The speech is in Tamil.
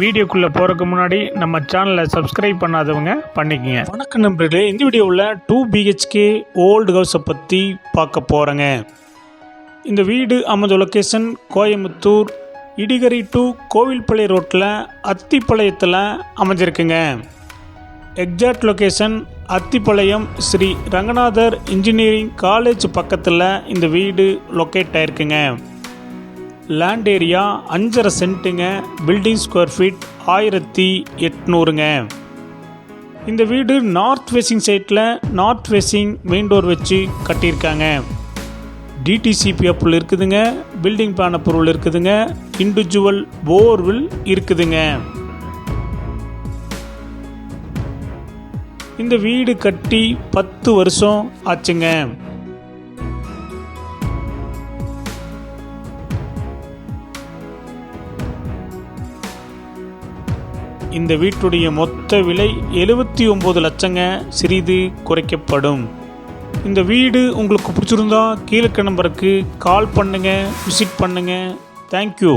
வீடியோக்குள்ளே போகிறதுக்கு முன்னாடி நம்ம சேனலை சப்ஸ்கிரைப் பண்ணாதவங்க பண்ணிக்கங்க. வணக்கம் நண்பர்களே இந்த வீடியோவில் டூ பிஹெச்கே ஓல்டு ஹவுஸை பற்றி பார்க்க போகிறேங்க இந்த வீடு அமைஞ்ச லொக்கேஷன் கோயம்புத்தூர் இடிகரி டு கோவில்பள்ளி ரோட்டில் அத்திப்பாளையத்தில் அமைஞ்சிருக்குங்க. Exact location Athipalayam Sri Ranganathar engineering college பக்கத்தில் இந்த வீடு லொக்கேட் ஆயிருக்குங்க. லேண்ட் ஏரியா அஞ்சரை சென்ட்டுங்க பில்டிங் ஸ்கொயர் ஃபீட் ஆயிரத்தி எட்நூறுங்க. இந்த வீடு நார்த் ஃபேஸிங் சைட்டில் நார்த் ஃபேஸிங் மெயின் டோர் வச்சு கட்டியிருக்காங்க. டிடிசிபி அப்புள் இருக்குதுங்க பில்டிங் பிளான் அப்ரூவல் இருக்குதுங்க இண்டிவிஜுவல் போர்வில் இருக்குதுங்க. இந்த வீடு கட்டி பத்து வருஷம் ஆச்சுங்க. இந்த வீட்டுடைய மொத்த விலை எழுபத்தி ஒம்பது லட்சங்க. சிறிது குறைக்கப்படும். இந்த வீடு உங்களுக்கு பிடிச்சிருந்தா கீழே நம்பருக்கு கால் பண்ணுங்கள் விசிட் பண்ணுங்கள் தேங்க்யூ